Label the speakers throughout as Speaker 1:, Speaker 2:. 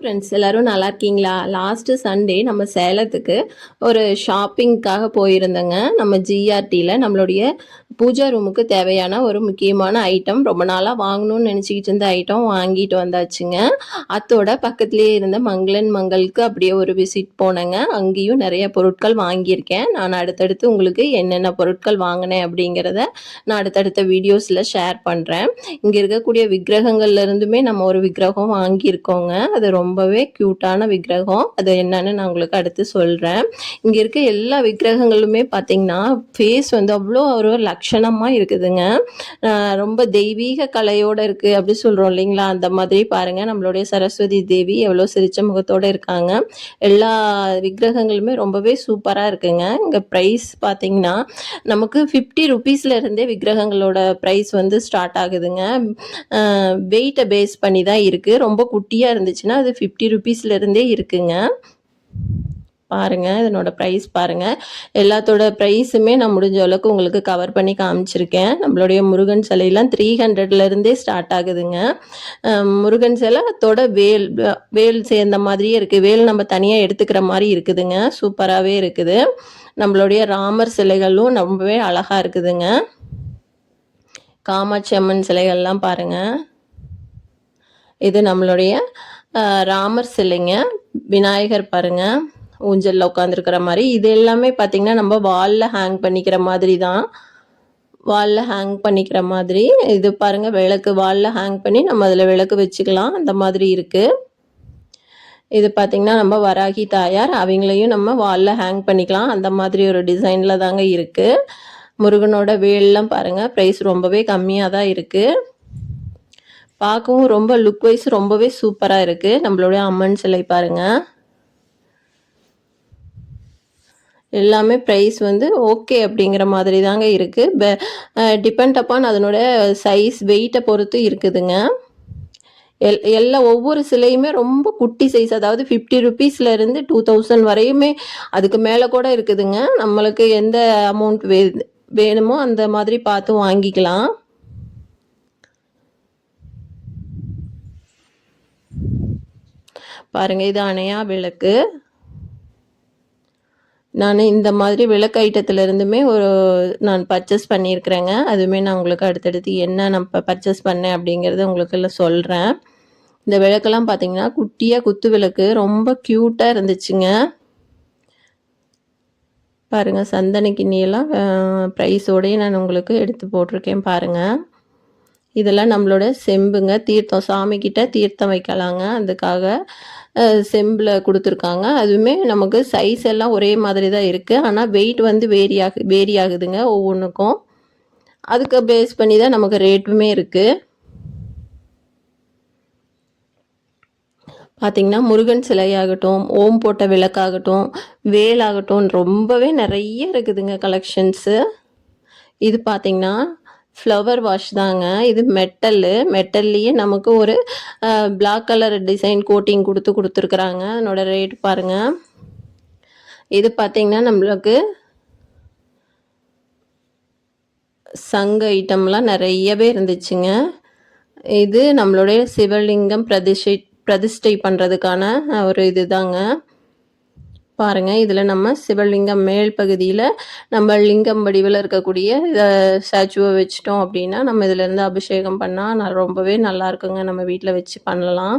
Speaker 1: Friends எல்லாரும் நல்லா இருக்கீங்களா? லாஸ்ட்டு சண்டே நம்ம சேலத்துக்கு ஒரு ஷாப்பிங்க்காக போயிருந்தோங்க. நம்ம ஜிஆர்டியில் நம்மளுடைய பூஜா ரூமுக்கு தேவையான ஒரு முக்கியமான ஐட்டம் ரொம்ப நாளாக வாங்கணும்னு நினச்சிக்கிட்டு இருந்த ஐட்டம் வாங்கிட்டு வந்தாச்சுங்க. அத்தோட பக்கத்துலேயே இருந்த மங்களன் மங்களுக்கு அப்படியே ஒரு விசிட் போனேங்க. அங்கேயும் நிறைய பொருட்கள் வாங்கியிருக்கேன். நான் அடுத்தடுத்து உங்களுக்கு என்னென்ன பொருட்கள் வாங்கினேன் அப்படிங்கிறத நான் அடுத்தடுத்த வீடியோஸில் ஷேர் பண்ணுறேன் இங்கே இருக்கக்கூடிய விக்கிரகங்கள்லேருந்துமே நம்ம ஒரு விக்கிரகம் வாங்கியிருக்கோங்க. அது ரொம்ப ரொம்பவே க்யூட்டான விக்கிரகம். அது என்னன்னு நான் உங்களுக்கு அடுத்து சொல்கிறேன் இங்கே இருக்க எல்லா விக்கிரகங்களுமே பார்த்தீங்கன்னா ஃபேஸ் வந்து அவ்வளோ ஒரு லட்சணமாக இருக்குதுங்க. ரொம்ப தெய்வீக கலையோடு இருக்குது அப்படி சொல்கிறோம் இல்லைங்களா? அந்த மாதிரி பாருங்கள் நம்மளுடைய சரஸ்வதி தேவி எவ்வளோ சிரிச்ச முகத்தோடு இருக்காங்க. எல்லா விக்கிரகங்களுமே ரொம்பவே சூப்பராக இருக்குங்க. இங்கே ப்ரைஸ் பார்த்தீங்கன்னா நமக்கு ஃபிஃப்டி ருபீஸ்ல இருந்தே விக்கிரகங்களோட ப்ரைஸ் வந்து ஸ்டார்ட் ஆகுதுங்க. வெயிட்டை பேஸ் பண்ணி தான் இருக்குது ரொம்ப குட்டியாக இருந்துச்சுன்னா அது ஃபிஃப்டி ருபீஸ்லேருந்தே இருக்குங்க. பாருங்க இதனோட ப்ரைஸ் பாருங்க. எல்லாத்தோட ப்ரைஸுமே நான் முடிஞ்ச அளவுக்கு உங்களுக்கு கவர் பண்ணி காமிச்சிருக்கேன். நம்மளுடைய முருகன் சிலையெல்லாம் த்ரீ ஹண்ட்ரட்லேருந்தே ஸ்டார்ட் ஆகுதுங்க. முருகன் சிலை அதோட வேல் வேல் சேர்ந்த மாதிரியே இருக்குது வேல் நம்ம தனியாக எடுத்துக்கிற மாதிரி இருக்குதுங்க. சூப்பராகவே இருக்குது. நம்மளுடைய ராமர் சிலைகளும் ரொம்பவே அழகாக இருக்குதுங்க. காமாட்சி அம்மன் சிலைகள்லாம் பாருங்க. இது நம்மளுடைய ராமர் சிலைங்க. விநாயகர் பாருங்க. ஊஞ்சலில் உட்காந்துருக்கிற மாதிரி. இது எல்லாமே பார்த்தீங்கன்னா நம்ம வாலில் ஹேங் பண்ணிக்கிற மாதிரி தான். வாலில் ஹேங் பண்ணிக்கிற மாதிரி. இது பாருங்கள் விளக்கு வாலில் ஹேங் பண்ணி நம்ம அதில் விளக்கு வச்சுக்கலாம். அந்த மாதிரி இருக்குது இது பார்த்திங்கன்னா நம்ம வராகி தாயார் அவங்களையும் நம்ம வாலில் ஹேங் பண்ணிக்கலாம். அந்த மாதிரி ஒரு டிசைனில் தாங்க இருக்குது முருகனோட வேல்லாம் பாருங்கள் ப்ரைஸ் ரொம்பவே கம்மியாக தான் இருக்குது பார்க்கவும் ரொம்ப லுக் வைஸ் ரொம்பவே சூப்பராக இருக்குது நம்மளுடைய அம்மன் சிலை பாருங்கள் எல்லாமே ப்ரைஸ் வந்து ஓகே அப்படிங்கிற மாதிரி தாங்க இருக்குது டிபெண்ட் அப்பான் அதனோட சைஸ் வெயிட்டை பொறுத்து இருக்குதுங்க. எல் எல்லா ஒவ்வொரு சிலையுமே ரொம்ப குட்டி சைஸ் அதாவது ஃபிஃப்டி ருபீஸ்லேருந்து டூ தௌசண்ட் வரையுமே அதுக்கு மேலே கூட இருக்குதுங்க. நம்மளுக்கு எந்த அமௌண்ட் வே வேணுமோ அந்த மாதிரி பார்த்து வாங்கிக்கலாம். பாருங்க இது அணையா விளக்கு. நான் இந்த மாதிரி விளக்கு ஐட்டத்துல இருந்துமே ஒரு நான் பர்ச்சேஸ் பண்ணியிருக்கிறேங்க. அதுவுமே நான் உங்களுக்கு அடுத்தடுத்து என்ன நான் பர்ச்சேஸ் பண்ணேன் அப்படிங்கிறத உங்களுக்கு எல்லாம் சொல்கிறேன் இந்த விளக்கெல்லாம் பார்த்தீங்கன்னா குட்டியாக குத்து விளக்கு. ரொம்ப க்யூட்டாக இருந்துச்சுங்க. பாருங்கள் சந்தன கிண்ணியெல்லாம் ப்ரைஸோடய நான் உங்களுக்கு எடுத்து போட்டிருக்கேன் பாருங்கள் இதெல்லாம் நம்மளோட செம்புங்க. தீர்த்தம் சாமிக்கிட்ட தீர்த்தம் வைக்கலாங்க. அதுக்காக செம்பில் கொடுத்துருக்காங்க. அதுவுமே நமக்கு சைஸ் எல்லாம் ஒரே மாதிரி தான் இருக்குது ஆனால் வெயிட் வந்து வேரி ஆகு வேரி ஆகுதுங்க ஒவ்வொன்றுக்கும் அதுக்கு பேஸ் பண்ணி தான் நமக்கு ரேட்டுமே இருக்குது பார்த்திங்கன்னா முருகன் சிலையாகட்டும் ஓம் போட்ட விளக்காகட்டும் வேலாகட்டும் ரொம்பவே நிறைய இருக்குதுங்க கலெக்ஷன்ஸு இது பார்த்திங்கன்னா ஃப்ளவர் வாஷ் தாங்க. இது மெட்டல்லு மெட்டல்லையே நமக்கு ஒரு பிளாக் கலர் டிசைன் கோட்டிங் கொடுத்து கொடுத்துருக்குறாங்க. அதனோட ரேட் பாருங்கள் இது பார்த்திங்கன்னா நம்மளுக்கு சங்கு ஐட்டம்லாம் நிறையவே இருந்துச்சுங்க. இது நம்மளுடைய சிவலிங்கம் பிரதிஷ்டை பிரதிஷ்டை பண்ணுறதுக்கான ஒரு இதுதாங்க பாருங்கள் இதில் நம்ம சிவலிங்கம் மேல் பகுதியில் நம்ம லிங்கம் வடிவில் இருக்கக்கூடிய இதை ஸ்டாச்சுவை வச்சிட்டோம் அப்படின்னா நம்ம இதிலேருந்து அபிஷேகம் பண்ணால் நான் ரொம்பவே நல்லா இருக்குங்க. நம்ம வீட்டில் வச்சு பண்ணலாம்.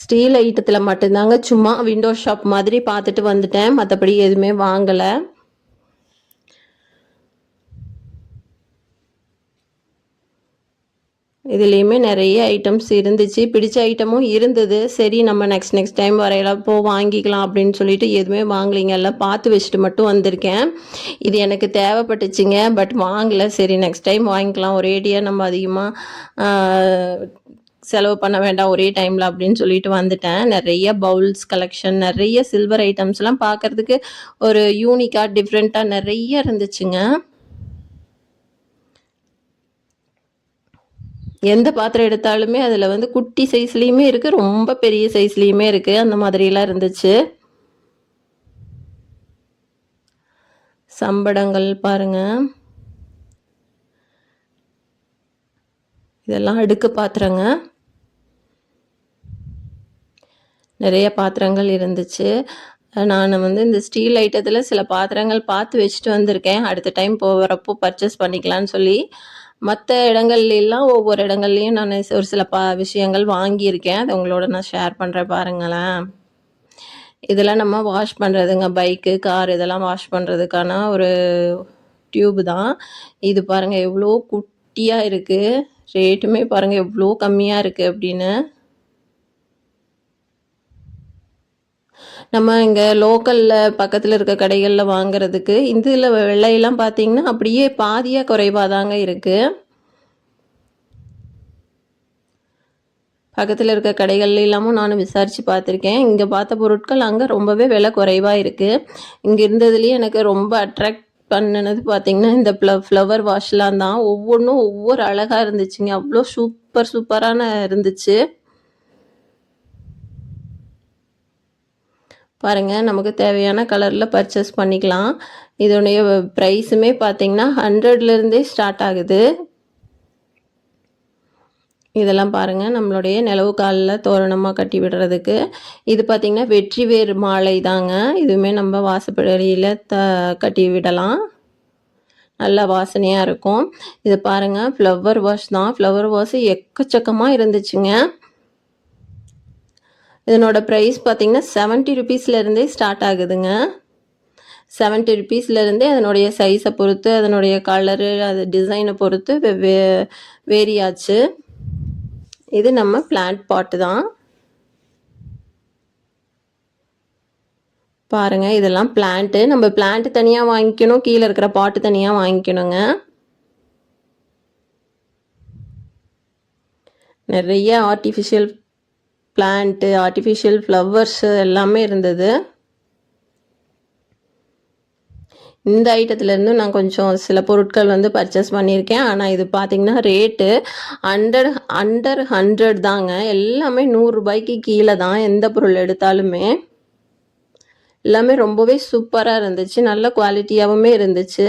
Speaker 1: ஸ்டீல் ஐட்டத்தில் மட்டும்தாங்க சும்மா விண்டோ ஷாப் மாதிரி பார்த்துட்டு வந்துட்டேன். மற்றபடி எதுவுமே வாங்கலை. இதுலேயுமே நிறைய ஐட்டம்ஸ் இருந்துச்சு. பிடிச்ச ஐட்டமும் இருந்தது. சரி நம்ம நெக்ஸ்ட் நெக்ஸ்ட் டைம் வரையலாம். போ வாங்கிக்கலாம் அப்படின்னு சொல்லிட்டு எதுவுமே வாங்கலைங்க. எல்லாம் பார்த்து வச்சுட்டு மட்டும் வந்திருக்கேன். இது எனக்கு தேவைப்பட்டுச்சுங்க. பட் வாங்கலை. சரி நெக்ஸ்ட் டைம் வாங்கிக்கலாம். ஒரேடியாக நம்ம அதிகமாக செலவு பண்ண வேண்டாம். ஒரே டைமில் அப்படின்னு சொல்லிட்டு வந்துட்டேன். நிறைய பவுல்ஸ் கலெக்ஷன் நிறைய சில்வர் ஐட்டம்ஸ்லாம் பார்க்கறதுக்கு ஒரு யூனிக்காக டிஃப்ரெண்ட்டாக நிறைய இருந்துச்சுங்க. எந்த பாத்திரம் எடுத்தாலுமே அதில் வந்து குட்டி சைஸ்லேயுமே இருக்குது ரொம்ப பெரிய சைஸ்லேயுமே இருக்குது அந்த மாதிரிலாம் இருந்துச்சு. சம்படங்கள் பாருங்க. இதெல்லாம் அடுக்கு பாத்திரங்க. நிறைய பாத்திரங்கள் இருந்துச்சு. நான் வந்து இந்த ஸ்டீல் ஐட்டத்தில் சில பாத்திரங்கள் பார்த்து வச்சுட்டு வந்திருக்கேன். அடுத்த டைம் போகிறப்போ பர்ச்சேஸ் பண்ணிக்கலான்னு சொல்லி. மற்ற இடங்கள்லாம் ஒவ்வொரு இடங்கள்லையும் நான் ஒரு சில பா விஷயங்கள் வாங்கியிருக்கேன். அதை உங்களோட நான் ஷேர் பண்ணுறேன் பாருங்களேன். இதெல்லாம் நம்ம வாஷ் பண்ணுறதுங்க பைக்கு கார் இதெல்லாம் வாஷ் பண்ணுறதுக்கான ஒரு டியூப் தான். இது பாருங்கள் எவ்வளோ குட்டியாக இருக்குது ரேட்டுமே பாருங்கள் எவ்வளோ கம்மியாக இருக்குது அப்படின்னு. நம்ம இங்கே லோக்கலில் பக்கத்தில் இருக்க கடைகளில் வாங்குறதுக்கு இதில் விலையெல்லாம் பார்த்தீங்கன்னா அப்படியே பாதியாக குறைவாக தாங்க இருக்குது பக்கத்தில் இருக்க கடைகள் எல்லாமும் நானும் விசாரித்து பார்த்துருக்கேன் இங்கே பார்த்த பொருட்கள் அங்கே ரொம்பவே விலை குறைவாக இருக்குது இங்கே இருந்ததுலேயே எனக்கு ரொம்ப அட்ராக்ட் பண்ணினது பார்த்தீங்கன்னா இந்த ஃப்ள ஃப்ளவர் வாஷ்லாம் தான். ஒவ்வொன்றும் ஒவ்வொரு அழகாக இருந்துச்சுங்க. அவ்வளோ சூப்பர் சூப்பரான இருந்துச்சு. பாருங்கள் நமக்கு தேவையான கலரில் பர்ச்சேஸ் பண்ணிக்கலாம். இதோடைய ப்ரைஸுமே பார்த்தீங்கன்னா ஹண்ட்ரட்லேருந்தே ஸ்டார்ட் ஆகுது. இதெல்லாம் பாருங்கள் நம்மளுடைய நிலவு காலில் தோரணமாக கட்டி விடுறதுக்கு. இது பார்த்திங்கன்னா வெற்றி வேர் மாலை தாங்க. இதுவுமே நம்ம வாசப்படியில் த கட்டி விடலாம். நல்ல வாசனையாக இருக்கும். இது பாருங்கள் ஃப்ளவர் வாஷ் தான். ஃப்ளவர் வாஷ் எக்கச்சக்கமாக இருந்துச்சுங்க. இதனோட ப்ரைஸ் பார்த்திங்கன்னா செவன்ட்டி ருபீஸ்லேருந்தே ஸ்டார்ட் ஆகுதுங்க. செவன்ட்டி ருபீஸ்லேருந்தே அதனுடைய சைஸை பொறுத்து அதனுடைய கலரு அது டிசைனை பொறுத்து வே வேரியாச்சு. இது நம்ம பிளான்ட் பாட்டு தான். பாருங்கள் இதெல்லாம் பிளான்ட்டு நம்ம பிளான்ட்டு தனியாக வாங்கிக்கணும் கீழே இருக்கிற பாட்டு தனியாக வாங்கிக்கணுங்க. நிறைய ஆர்டிஃபிஷியல் பிளான்ட்டு ஆர்டிஃபிஷியல் ஃப்ளவர்ஸு எல்லாமே இருந்தது. இந்த ஐட்டத்துலேருந்து நான் கொஞ்சம் சில பொருட்கள் வந்து பர்ச்சேஸ் பண்ணியிருக்கேன். ஆனால் இது பார்த்திங்கன்னா ரேட்டு அண்டர் அண்டர் ஹண்ட்ரட் தாங்க. எல்லாமே நூறுரூபாய்க்கு கீழே தான். எந்த பொருள் எடுத்தாலுமே எல்லாமே ரொம்பவே சூப்பராக இருந்துச்சு. நல்ல குவாலிட்டியாகவுமே இருந்துச்சு.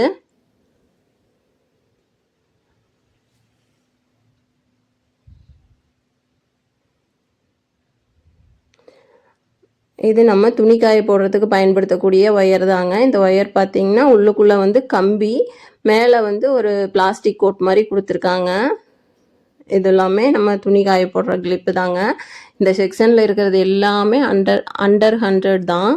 Speaker 1: இது நம்ம துணி காய போடுறதுக்கு பயன்படுத்தக்கூடிய ஒயர் தாங்க. இந்த ஒயர் பார்த்திங்கன்னா உள்ளுக்குள்ளே வந்து கம்பி மேலே வந்து ஒரு பிளாஸ்டிக் கோட் மாதிரி கொடுத்துருக்காங்க. இது எல்லாமே நம்ம துணி காய போடுற கிளிப்பு தாங்க. இந்த செக்ஷனில் இருக்கிறது எல்லாமே அண்டர் அண்டர் ஹண்ட்ரட் தான்.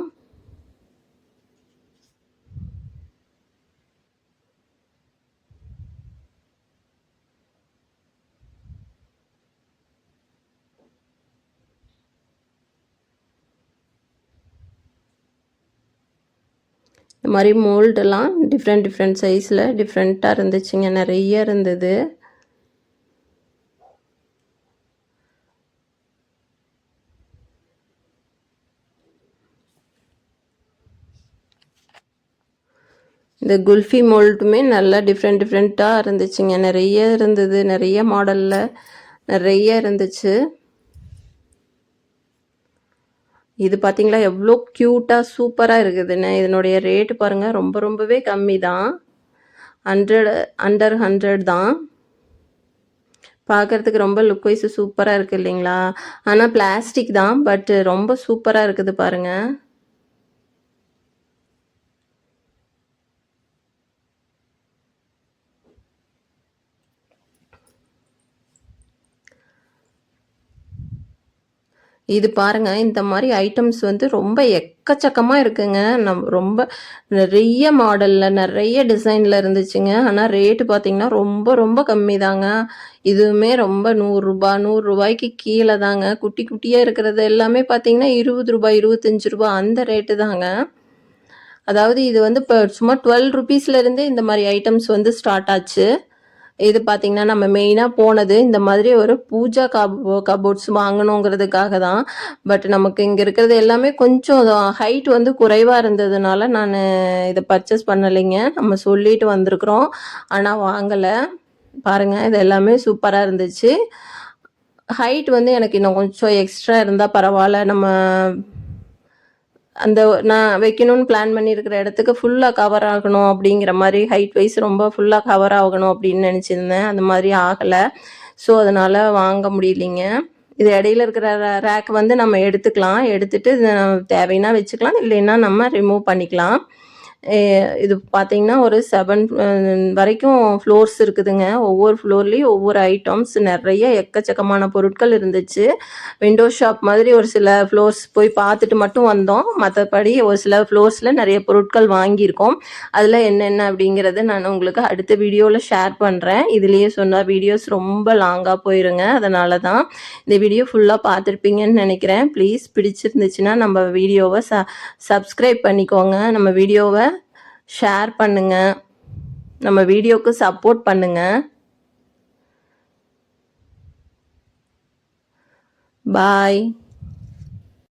Speaker 1: இந்த மாதிரி மோல்டெல்லாம் டிஃப்ரெண்ட் டிஃப்ரெண்ட் சைஸில் டிஃப்ரெண்ட்டாக இருந்துச்சுங்க. நிறைய இருந்தது. இந்த குல்ஃபி மோல்ட்டுமே நல்லா டிஃப்ரெண்ட் டிஃப்ரெண்ட்டாக இருந்துச்சுங்க. நிறைய இருந்தது. நிறைய மாடலில் நிறைய இருந்துச்சு. இது பார்த்தீங்களா எவ்வளோ க்யூட்டாக சூப்பராக இருக்குதுன்னு. இதனுடைய ரேட்டு பாருங்கள் ரொம்ப ரொம்பவே கம்மி தான் ஹண்ட்ரட் அண்டர் ஹண்ட்ரட் தான். பார்க்குறதுக்கு ரொம்ப லுக் வைஸ் சூப்பராக இருக்குது இல்லைங்களா? ஆனால் பிளாஸ்டிக் தான் பட் ரொம்ப சூப்பராக இருக்குது பாருங்கள் இது பாருங்க இந்த மாதிரி ஐட்டம்ஸ் வந்து ரொம்ப எக்கச்சக்கமாக இருக்குங்க. நம் ரொம்ப நிறைய மாடலில் நிறைய டிசைனில் இருந்துச்சுங்க. ஆனால் ரேட்டு பார்த்தீங்கன்னா ரொம்ப ரொம்ப கம்மி தாங்க இதுவுமே ரொம்ப நூறுரூபா நூறுரூபாய்க்கு கீழே தாங்க. குட்டி குட்டியாக இருக்கிறது எல்லாமே பார்த்தீங்கன்னா இருபது ரூபாய் இருபத்தஞ்சி ரூபா அந்த ரேட்டு தாங்க. அதாவது இது வந்து இப்போ சும்மா டுவெல் ருபீஸ்லேருந்தே இந்த மாதிரி ஐட்டம்ஸ் வந்து ஸ்டார்ட் ஆச்சு. இது பார்த்திங்கன்னா நம்ம மெயினாக போனது இந்த மாதிரி ஒரு பூஜா கபோ கபோர்ட்ஸ் வாங்கணுங்கிறதுக்காக தான். பட் நமக்கு இங்கே இருக்கிறது எல்லாமே கொஞ்சம் ஹைட் வந்து குறைவாக இருந்ததுனால நான் இதை பர்ச்சேஸ் பண்ணலைங்க. நம்ம சொல்லிட்டு வந்திருக்கிறோம். ஆனால் வாங்கலை. பாருங்கள் இது எல்லாமே சூப்பராக இருந்துச்சு. ஹைட் வந்து எனக்கு இன்னும் கொஞ்சம் எக்ஸ்ட்ரா இருந்தால் பரவாயில்ல. நம்ம அந்த நான் வைக்கணும்னு பிளான் பண்ணியிருக்கிற இடத்துக்கு ஃபுல்லாக கவர் ஆகணும் அப்படிங்கிற மாதிரி ஹைட் வைஸ் ரொம்ப ஃபுல்லாக கவர் ஆகணும் அப்படின்னு நினச்சிருந்தேன். அந்த மாதிரி ஆகலை. ஸோ அதனால் வாங்க முடியலைங்க. இது இடையில இருக்கிற ரேக் வந்து நம்ம எடுத்துக்கலாம். எடுத்துட்டு இது தேவைன்னா வச்சுக்கலாம். இல்லைன்னா நம்ம ரிமூவ் பண்ணிக்கலாம். இது பார்த்தீங்கன்னா ஒரு செவன் வரைக்கும் ஃப்ளோர்ஸ் இருக்குதுங்க. ஒவ்வொரு ஃப்ளோர்லேயும் ஒவ்வொரு ஐட்டம்ஸ் நிறைய எக்கச்சக்கமான பொருட்கள் இருந்துச்சு. விண்டோ ஷாப் மாதிரி ஒரு சில ஃப்ளோர்ஸ் போய் பார்த்துட்டு மட்டும் வந்தோம். மற்றபடி ஒரு சில ஃப்ளோர்ஸில் நிறைய பொருட்கள் வாங்கியிருக்கோம். அதில் என்னென்ன அப்படிங்கிறத நான் உங்களுக்கு அடுத்த வீடியோவில் ஷேர் பண்ணுறேன் இதுலேயே சொன்னால் வீடியோஸ் ரொம்ப லாங்காக போயிருங்க. அதனால தான் இந்த வீடியோ ஃபுல்லாக பார்த்துருப்பீங்கன்னு நினைக்கிறேன். ப்ளீஸ் பிடிச்சிருந்துச்சுன்னா நம்ம வீடியோவை ச சப்ஸ்கிரைப் பண்ணிக்கோங்க. நம்ம வீடியோவை ஷேர் பண்ணுங்கள் நம்ம வீடியோக்கு சப்போர்ட் பண்ணுங்கள் பாய்